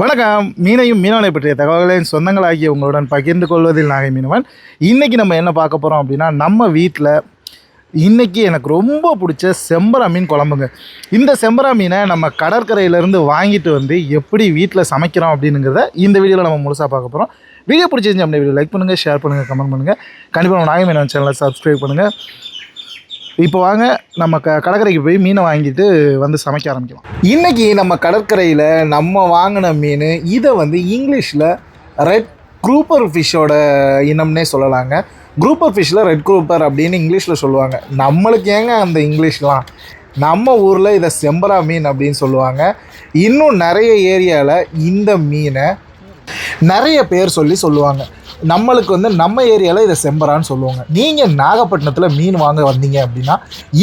வணக்கம். மீனையும் மீனவனை பற்றிய தகவல்களின் சொந்தங்களாகிய உங்களுடன் பகிர்ந்து கொள்வதில் நாகை மீனவன். இன்றைக்கி நம்ம என்ன பார்க்க போகிறோம் அப்படின்னா நம்ம வீட்டில் இன்றைக்கி எனக்கு ரொம்ப பிடிச்ச செம்பரா மீன் குழம்புங்க. இந்த செம்பரா மீனை நம்ம கடற்கரையிலேருந்து வாங்கிட்டு வந்து எப்படி வீட்டில் சமைக்கிறோம் அப்படிங்கிறத இந்த வீடியோவில் நம்ம முழுசாக பார்க்க போகிறோம் வீடியோ பிடிச்சிருந்துச்சு அப்படியே வீடியோ லைக் பண்ணுங்கள் ஷேர் பண்ணுங்கள் கமெண்ட் பண்ணுங்கள் கண்டிப்பாக நம்ம நாகை மீனவன் சேனலை சப்ஸ்கிரைப் பண்ணுங்கள் இப்போ வாங்க நம்ம க கடற்கரைக்கு போய் மீனை வாங்கிட்டு வந்து சமைக்க ஆரம்பிக்கலாம். இன்றைக்கி நம்ம கடற்கரையில் நம்ம வாங்கின மீன் இதை வந்து இங்கிலீஷில் ரெட் குரூப்பர் ஃபிஷ்ஷோட இனம்னே சொல்லலாங்க. குரூப்பர் ஃபிஷ்ஷில் ரெட் குரூப்பர் அப்படின்னு இங்கிலீஷில் சொல்லுவாங்க. நம்மளுக்கு ஏங்க அந்த இங்கிலீஷ்லாம்? நம்ம ஊரில் இதை செம்பரா மீன் அப்படின்னு சொல்லுவாங்க. இன்னும் நிறைய ஏரியாவில் இந்த மீனை நிறைய பேர் சொல்லி சொல்லுவாங்க. நம்மளுக்கு வந்து நம்ம ஏரியாவில் இதை செம்பரான்னு சொல்லுவாங்க. நீங்கள் நாகப்பட்டினத்தில் மீன் வாங்க வந்தீங்க அப்படின்னா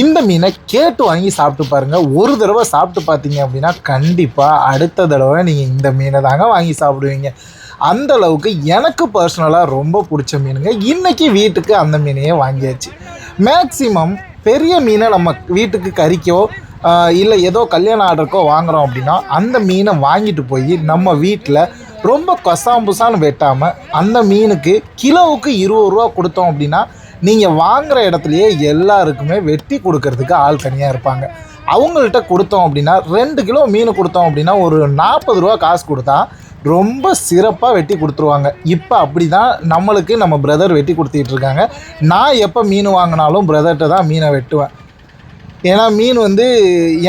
இந்த மீனை கேட்டு வாங்கி சாப்பிட்டு பாருங்கள் ஒரு தடவை சாப்பிட்டு பார்த்தீங்க அப்படின்னா கண்டிப்பாக அடுத்த தடவை நீங்கள் இந்த மீனை தாங்க வாங்கி சாப்பிடுவீங்க. அந்த அளவுக்கு எனக்கு பர்சனலாக ரொம்ப பிடிச்ச மீனுங்க. இன்றைக்கி வீட்டுக்கு அந்த மீனையே வாங்கியாச்சு. மேக்ஸிமம் பெரிய மீனை நம்ம வீட்டுக்கு கறிக்கோ இல்லை ஏதோ கல்யாண ஆர்டருக்கோ வாங்குகிறோம் அப்படின்னா அந்த மீனை வாங்கிட்டு போய் நம்ம வீட்டில் ரொம்ப கொசாம்புசான்னு வெட்டாமல் அந்த மீனுக்கு கிலோவுக்கு இருபது ரூபா கொடுத்தோம் அப்படின்னா நீங்கள் வாங்குகிற இடத்துலையே எல்லாருக்குமே வெட்டி கொடுக்கறதுக்கு ஆள் தனியாக இருப்பாங்க. அவங்கள்ட்ட கொடுத்தோம் அப்படின்னா ரெண்டு கிலோ மீன் கொடுத்தோம் அப்படின்னா ஒரு நாற்பது ரூபா காசு கொடுத்தா ரொம்ப சிறப்பாக வெட்டி கொடுத்துருவாங்க. இப்போ அப்படி தான் நம்மளுக்கு நம்ம பிரதர் வெட்டி கொடுத்துட்டு இருக்காங்க. நான் எப்போ மீன் வாங்கினாலும் பிரதர்கிட்ட தான் மீனை வெட்டுவேன். ஏன்னா மீன் வந்து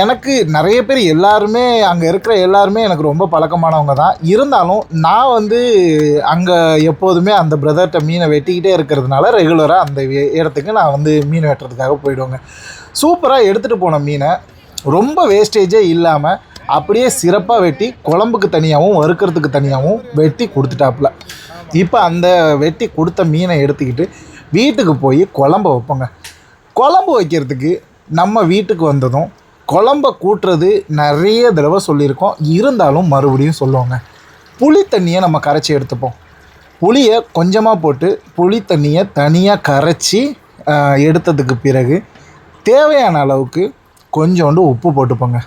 எனக்கு நிறைய பேர் எல்லாருமே அங்கே இருக்கிற எல்லாருமே எனக்கு ரொம்ப பழக்கமானவங்க தான். இருந்தாலும் நான் வந்து அங்கே எப்போதுமே அந்த பிரதர்கிட்ட மீனை வெட்டிக்கிட்டே இருக்கிறதுனால ரெகுலராக அந்த இடத்துக்கு நான் வந்து மீன் வெட்டுறதுக்காக போயிடுவேங்க. சூப்பராக எடுத்துகிட்டு போன மீனை ரொம்ப வேஸ்டேஜே இல்லாமல் அப்படியே சிறப்பாக வெட்டி குழம்புக்கு தனியாகவும் வறுக்கிறதுக்கு தனியாகவும் வெட்டி கொடுத்துட்டாப்புல. இப்போ அந்த வெட்டி கொடுத்த மீனை எடுத்துக்கிட்டு வீட்டுக்கு போய் குழம்ப வைப்போங்க. குழம்பு வைக்கிறதுக்கு நம்ம வீட்டுக்கு வந்ததும் குழம்ப கூட்டுறது நிறைய தடவை சொல்லியிருக்கோம். இருந்தாலும் மறுபடியும் சொல்லுவாங்க. புளி தண்ணியை நம்ம கரைச்சி எடுத்துப்போம். புளியை கொஞ்சமாக போட்டு புளி தண்ணியை தனியாக கரைச்சி எடுத்ததுக்கு பிறகு தேவையான அளவுக்கு கொஞ்சோண்டு உப்பு போட்டுப்போங்க.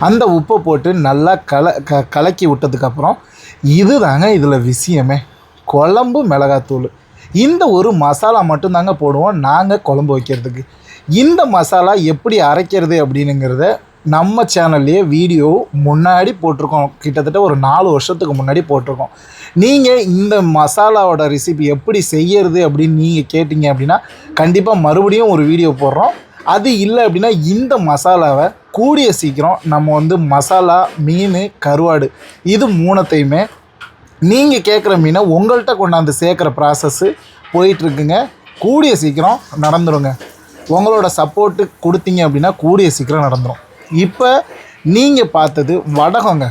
அந்த உப்பை போட்டு நல்லா கல க கலக்கி விட்டதுக்கப்புறம் இது தாங்க இதில் விஷயமே. குழம்பு மிளகாத்தூள். இந்த ஒரு மசாலா மட்டும்தாங்க போடுவோம். நாங்கள் குழம்பு வைக்கிறதுக்கு. இந்த மசாலா எப்படி அரைக்கிறது அப்படின்னுங்கிறத நம்ம சேனல்லையே வீடியோ முன்னாடி போட்டிருக்கோம். கிட்டத்தட்ட ஒரு நாலு வருஷத்துக்கு முன்னாடி போட்டிருக்கோம். நீங்கள் இந்த மசாலாவோட ரெசிபி எப்படி செய்யறது அப்படின்னு நீங்கள் கேட்டிங்க அப்படின்னா கண்டிப்பாக மறுபடியும் ஒரு வீடியோ போடுறோம். அது இல்லை அப்படின்னா இந்த மசாலாவை கூடிய சீக்கிரம் நம்ம வந்து மசாலா மீன் கருவாடு இது மூணத்தையுமே நீங்கள் கேட்குற மீனை உங்கள்கிட்ட கொண்டாந்து சேர்க்குற ப்ராசஸ்ஸு போயிட்டுருக்குங்க. கூடிய சீக்கிரம் நடந்துருங்க. உங்களோட சப்போர்ட்டு கொடுத்தீங்க அப்படின்னா கூடிய சீக்கிரம் நடந்துடும் இப்போ நீங்கள் பார்த்தது வடகங்க.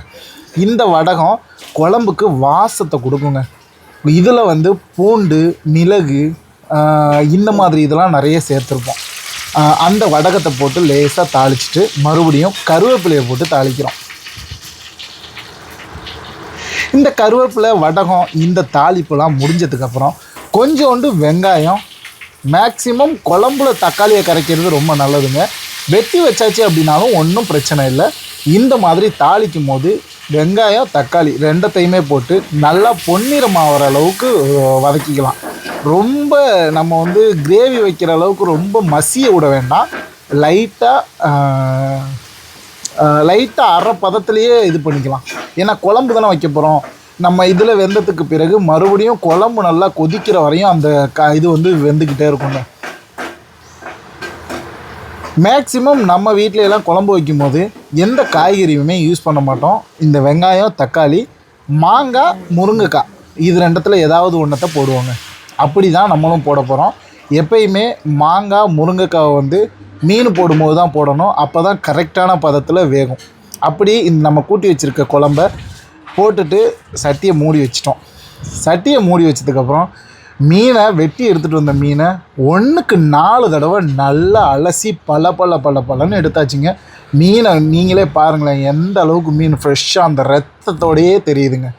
இந்த வடகம் குழம்புக்கு வாசத்தை கொடுக்குங்க. இதில் வந்து பூண்டு மிளகு இந்த மாதிரி இதெல்லாம் நிறைய சேர்த்துருப்போம். அந்த வடகத்தை போட்டு லேசாக தாளிச்சிட்டு மறுபடியும் கருவேப்பிலையை போட்டு தாளிக்கிறோம். இந்த கருவேப்பிலை வடகம் இந்த தாளிப்புலாம் முடிஞ்சதுக்கப்புறம் கொஞ்சோண்டு வெங்காயம் மேக்ஸிமம் குழம்புல தக்காளியை கரைக்கிறது ரொம்ப நல்லதுங்க. வெட்டி வச்சாச்சு அப்படின்னாலும் ஒன்றும் பிரச்சனை இல்லை. இந்த மாதிரி தாளிக்கும் போது வெங்காயம் தக்காளி ரெண்டத்தையுமே போட்டு நல்லா பொன்னிறம் ஆகிற அளவுக்கு வதக்கிக்கலாம். ரொம்ப நம்ம வந்து கிரேவி வைக்கிற அளவுக்கு ரொம்ப மசிய விட வேண்டாம். லைட்டாக லைட்டாக அரை பதத்துலேயே இது பண்ணிக்கலாம். ஏன்னா குழம்பு தானே வைக்க போகிறோம் நம்ம இதில் வெந்ததுக்கு பிறகு மறுபடியும் குழம்பு நல்லா கொதிக்கிற வரையும் அந்த க இது வந்து வெந்துக்கிட்டே இருக்குங்க மேக்ஸிமம் நம்ம வீட்ல எல்லாம் குழம்பு வைக்கும்போது எந்த காய்கறியுமே யூஸ் பண்ண மாட்டோம். இந்த வெங்காயம் தக்காளி மாங்காய் முருங்கைக்காய். இது ரெண்டத்தில் ஏதாவது ஒன்றத்தை போடுவாங்க. அப்படி தான் நம்மளும் போட போகிறோம் எப்பயுமே மாங்காய் முருங்கைக்காவை வந்து மீன் போடும்போது தான் போடணும். அப்போ தான் கரெக்டான பதத்தில் வேகும். அப்படி இந்த நம்ம கூட்டி வச்சுருக்க குழம்ப போட்டுட்டு சட்டியை மூடி வச்சிட்டோம். சட்டியை மூடி வச்சதுக்கப்புறம் மீனை வெட்டி எடுத்துகிட்டு வந்த மீனை ஒன்றுக்கு நாலு தடவை நல்லா அலசி பல பல பல பலன்னு எடுத்தாச்சுங்க. மீனை நீங்களே பாருங்களேன் எந்த அளவுக்கு மீன் ஃப்ரெஷ்ஷாக அந்த ரத்தத்தோடையே தெரியுதுங்க.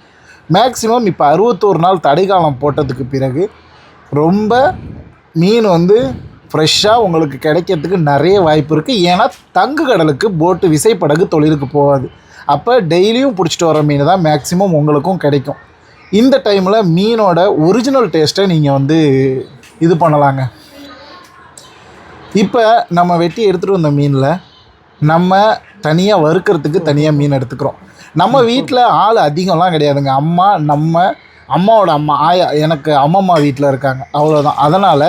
மேக்ஸிமம் இப்போ அறுபத்தோரு நாள் தடைக்காலம் போட்டதுக்கு பிறகு ரொம்ப மீன் வந்து ஃப்ரெஷ்ஷாக உங்களுக்கு கிடைக்கிறதுக்கு நிறைய வாய்ப்பு இருக்குது ஏன்னா தங்கு கடலுக்கு போட்டு விசைப்படகு தொழிலுக்கு போகாது. அப்போ டெய்லியும் பிடிச்சிட்டு வர மீன் தான் மேக்ஸிமம் உங்களுக்கும் கிடைக்கும். இந்த டைமில் மீனோட ஒரிஜினல் டேஸ்ட்டை நீங்கள் வந்து இது பண்ணலாங்க. இப்போ நம்ம வெட்டி எடுத்துகிட்டு வந்த மீனில் நம்ம தனியாக வறுக்கிறதுக்கு தனியாக மீன் எடுத்துக்கிறோம். நம்ம வீட்டில் ஆள் அதிகம்லாம் கிடையாதுங்க. அம்மா நம்ம அம்மாவோட அம்மா ஆயா எனக்கு அம்மம்மா வீட்டில் இருக்காங்க. அவ்வளோதான் அதனால்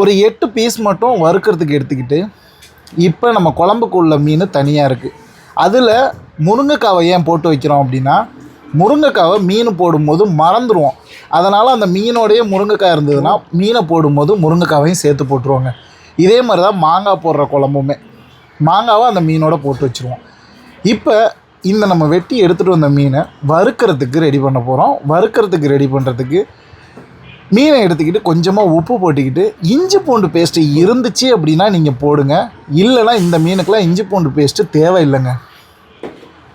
ஒரு எட்டு பீஸ் மட்டும் வறுக்கிறதுக்கு எடுத்துக்கிட்டு இப்போ நம்ம குழம்புக்கு உள்ள மீன் தனியாக இருக்குது அதில் முருங்கைக்காவை ஏன் போட்டு வைக்கிறோம் அப்படின்னா முருங்கைக்காவை மீன் போடும்போது மறந்துடுவோம் அதனால் அந்த மீனோடைய முருங்கைக்காய் இருந்ததுன்னா மீனை போடும்போது முருங்கைக்காவையும் சேர்த்து போட்டுருவாங்க. இதே மாதிரி தான் மாங்காய் போடுற குழம்புமே. மாங்காவை அந்த மீனோட போட்டு வச்சுருவோம். இப்போ இந்த நம்ம வெட்டி எடுத்துகிட்டு வந்த மீனை வறுக்கிறதுக்கு ரெடி பண்ண போகிறோம் வறுக்கிறதுக்கு ரெடி பண்ணுறதுக்கு மீனை எடுத்துக்கிட்டு கொஞ்சமாக உப்பு போட்டுக்கிட்டு இஞ்சி பூண்டு பேஸ்ட்டு இருந்துச்சு அப்படின்னா நீங்கள் போடுங்க. இல்லைனா இந்த மீனுக்கெலாம் இஞ்சி பூண்டு பேஸ்ட்டு தேவையில்லைங்க.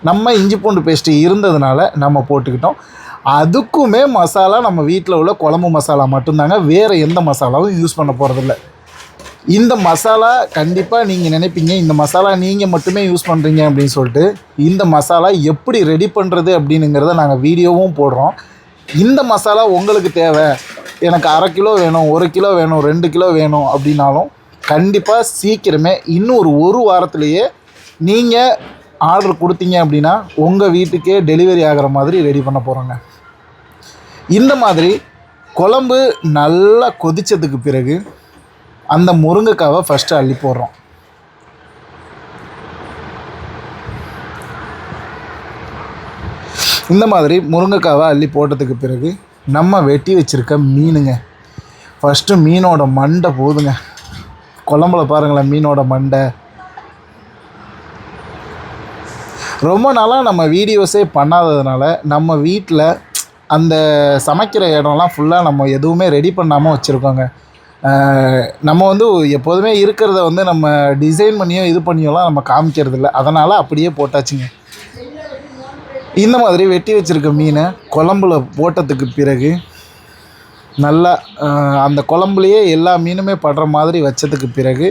நம்ம இஞ்சி பூண்டு பேஸ்ட்டு இருந்ததுனால நம்ம போட்டுக்கிட்டோம். அதுக்குமே மசாலா நம்ம வீட்டில் உள்ள குழம்பு மசாலா மட்டும்தாங்க. வேறு எந்த மசாலாவும் யூஸ் பண்ண போகிறதில்ல இந்த மசாலா கண்டிப்பாக நீங்கள் நினைப்பீங்க இந்த மசாலா நீங்கள் மட்டுமே யூஸ் பண்ணுறீங்க அப்படின்னு சொல்லிட்டு இந்த மசாலா எப்படி ரெடி பண்ணுறது அப்படின்னுங்கிறத நாங்கள் வீடியோவும் போடுறோம். இந்த மசாலா உங்களுக்கு தேவை. எனக்கு அரை கிலோ வேணும் ஒரு கிலோ வேணும் ரெண்டு கிலோ வேணும் அப்படின்னாலும் கண்டிப்பாக சீக்கிரமே இன்னும் ஒரு ஒரு வாரத்துலேயே நீங்கள் ஆர்டர் கொடுத்தீங்க அப்படின்னா உங்கள் வீட்டுக்கே டெலிவரி ஆகிற மாதிரி ரெடி பண்ண போகிறோங்க இந்த மாதிரி குழம்பு நல்லா கொதித்ததுக்கு பிறகு அந்த முருங்கைக்காவை ஃபஸ்ட்டு அள்ளி போடுறோம். இந்த மாதிரி முருங்கைக்காவை அள்ளி போட்டதுக்கு பிறகு நம்ம வெட்டி வச்சுருக்க மீனுங்க. ஃபஸ்ட்டு மீனோட மண்டை போதுங்க. குழம்புல பாருங்களேன் மீனோட மண்டை. ரொம்ப நாளாக நம்ம வீடியோஸே பண்ணாததுனால நம்ம வீட்டில் அந்த சமைக்கிற இடம்லாம் ஃபுல்லாக நம்ம எதுவுமே ரெடி பண்ணாமல் வச்சுருக்கோங்க. நம்ம வந்து எப்போதுமே இருக்கிறத வந்து நம்ம டிசைன் பண்ணியோ இது பண்ணியோலாம் நம்ம காமிக்கிறது இல்லை அதனால் அப்படியே போட்டாச்சுங்க. இந்த மாதிரி வெட்டி வச்சுருக்க மீனை குழம்புல போட்டதுக்கு பிறகு நல்லா அந்த குழம்புலையே எல்லா மீனுமே படுற மாதிரி வச்சதுக்கு பிறகு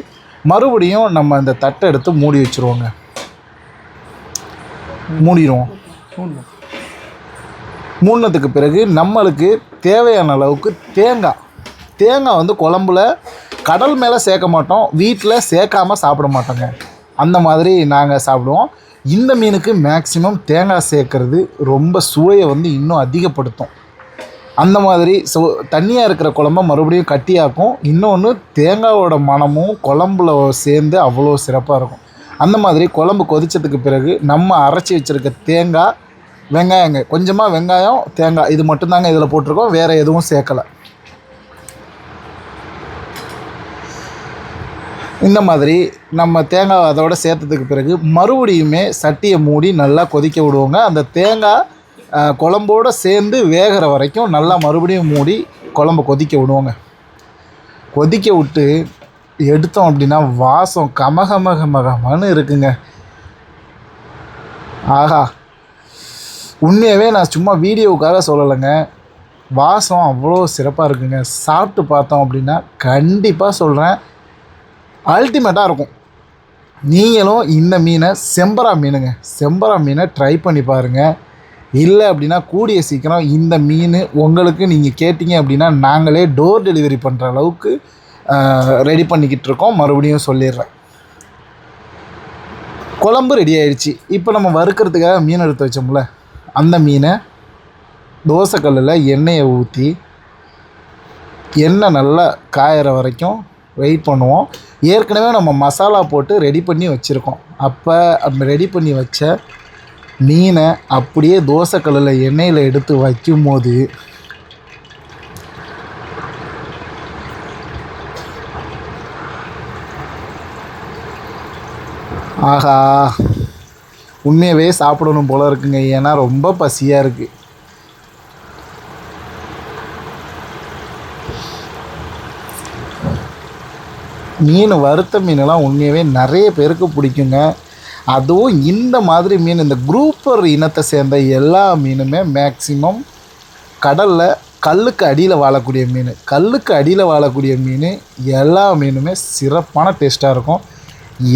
மறுபடியும் நம்ம அந்த தட்டை எடுத்து மூடி வச்சுருவோங்க. மூடிடுவோம் மூடினதுக்கு பிறகு நம்மளுக்கு தேவையான அளவுக்கு தேங்காய். தேங்காய் வந்து குழம்புல கடல் மேலே சேர்க்க மாட்டோம் வீட்டில் சேர்க்காம சாப்பிட மாட்டோங்க. அந்த மாதிரி நாங்கள் சாப்பிடுவோம். இந்த மீனுக்கு மேக்ஸிமம் தேங்காய் சேர்க்கறது ரொம்ப சுவையை வந்து இன்னும் அதிகப்படுத்தும். அந்த மாதிரி சோ தண்ணியாக இருக்கிற குழம்ப மறுபடியும் கட்டியாக்கும். இன்னொன்று தேங்காயோட மணமும் குழம்புல சேர்ந்து அவ்வளோ சிறப்பாக இருக்கும். அந்த மாதிரி குழம்பு கொதிச்சதுக்கு பிறகு நம்ம அரைச்சி வச்சுருக்க தேங்காய் வெங்காயங்க கொஞ்சமாக வெங்காயம் தேங்காய் இது மட்டும்தாங்க இதில் போட்டிருக்கோம். வேறு எதுவும் சேர்க்கலை. இந்த மாதிரி நம்ம தேங்காய் அதோட சேர்த்ததுக்கு பிறகு மறுபடியுமே சட்டியை மூடி நல்லா கொதிக்க விடுவோங்க. அந்த தேங்காய் குழம்போடு சேர்ந்து வேகிற வரைக்கும் நல்லா மறுபடியும் மூடி குழம்ப கொதிக்க விடுவோங்க. கொதிக்க விட்டு எடுத்தோம் அப்படின்னா வாசம் கமகமகமகமன்னு இருக்குங்க. ஆஹா. உண்மையாகவே நான் சும்மா வீடியோவுக்காக சொல்லலைங்க. வாசம் அவ்வளோ சிறப்பாக இருக்குங்க. சாப்பிட்டு பார்த்தோம் அப்படின்னா கண்டிப்பாக சொல்கிறேன் அல்டிமேட்டாக இருக்கும். நீங்களும் இந்த மீனை செம்பரா மீனுங்க. செம்பரா மீனை ட்ரை பண்ணி பாருங்கள் இல்லை அப்படின்னா கூடிய சீக்கிரம் இந்த மீன் உங்களுக்கு நீங்கள் கேட்டிங்க அப்படின்னா நாங்களே டோர் டெலிவரி பண்ணுற அளவுக்கு ரெடி பண்ணிக்கிட்டு இருக்கோம். மறுபடியும் சொல்லிடுறேன். குழம்பு ரெடி ஆயிடுச்சு. இப்போ நம்ம வறுக்கிறதுக்காக மீன் எடுத்து வச்சோம்ல. அந்த மீனை தோசைக்கல்லில் எண்ணெயை ஊற்றி எண்ணெய் நல்லா காயிற வரைக்கும் வெயிட் பண்ணுவோம். ஏற்கனவே நம்ம மசாலா போட்டு ரெடி பண்ணி வச்சுருக்கோம். அப்போ ரெடி பண்ணி வச்ச மீனை அப்படியே தோசைக்கல்லில் எண்ணெயில் எடுத்து வைக்கும்போது ஆஹா உண்மையாகவே சாப்பிடணும் போல இருக்குங்க. ஏன்னா ரொம்ப பசியாக இருக்குது மீன் வறுத்த மீனெல்லாம் உண்மையாகவே நிறைய பேருக்கு பிடிக்குங்க. அதுவும் இந்த மாதிரி மீன் இந்த குரூப்பர் இனத்தை சேர்ந்த எல்லா மீனுமே மேக்சிமம் கடலில் கல்லுக்கு அடியில் வாழக்கூடிய மீன். கல்லுக்கு அடியில் வாழக்கூடிய மீன் எல்லா மீனுமே சிறப்பான டேஸ்ட்டாக இருக்கும்.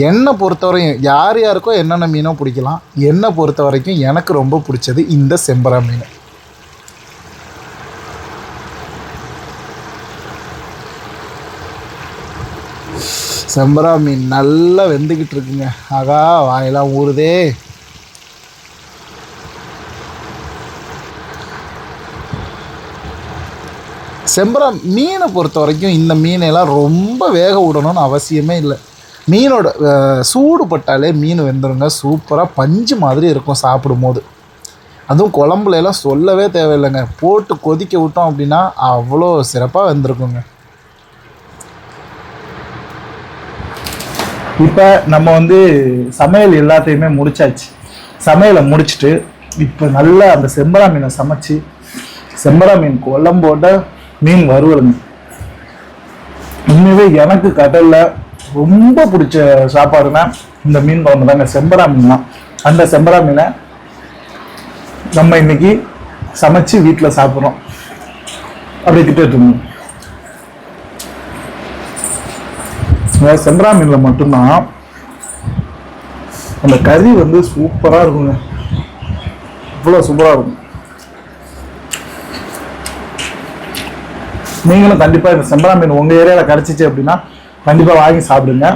என்னை பொறுத்தவரையும் யார் யாருக்கோ என்னென்ன மீனோ பிடிக்கலாம். என்னை பொறுத்த வரைக்கும் எனக்கு ரொம்ப பிடிச்சது இந்த செம்பரா மீன். செம்பரா மீன் நல்லா வெந்துக்கிட்டு இருக்குங்க. ஆகா வாயெல்லாம் ஊறுதே. செம்பரா மீனை பொறுத்த வரைக்கும் இந்த மீனையெல்லாம் ரொம்ப வேக விடணும்னு அவசியமே இல்லை. மீனோட சூடுபட்டாலே சூடு பட்டாலே மீன் வெந்துருங்க. சூப்பராக பஞ்சு மாதிரி இருக்கும் சாப்பிடும்போது. அதுவும் குழம்புல எல்லாம் சொல்லவே தேவையில்லைங்க. போட்டு கொதிக்க விட்டோம் அப்படின்னா அவ்வளோ சிறப்பாக வெந்திருக்குங்க. இப்போ நம்ம வந்து சமையல் எல்லாத்தையுமே முடிச்சாச்சு. சமையலை முடிச்சுட்டு இப்போ நல்லா அந்த செம்பரா மீனை சமைச்சு செம்பரா மீன் குழம்போட மீன் வறுவலுங்க உண்மையாகவே எனக்கு கடலில் ரொம்ப பிடிச்ச சாப்பாடுனா இந்த மீன் குழம்பு தாங்க செம்பரா மீன் தான். அந்த செம்பரா மீனை நம்ம இன்னைக்கு சமைச்சு வீட்டில் சாப்பிட்றோம். அப்படி கிட்ட இருக்கணும் அதாவது செம்பரா மீனில் மட்டும்தான் அந்த கறி வந்து சூப்பராக இருக்குங்க. இவ்வளோ சூப்பராக இருக்கும். நீங்களும் கண்டிப்பாக இந்த செம்பரா மீன் உங்கள் ஏரியாவில் கிடச்சிச்சு அப்படின்னா கண்டிப்பாக வாங்கி சாப்பிடுங்க.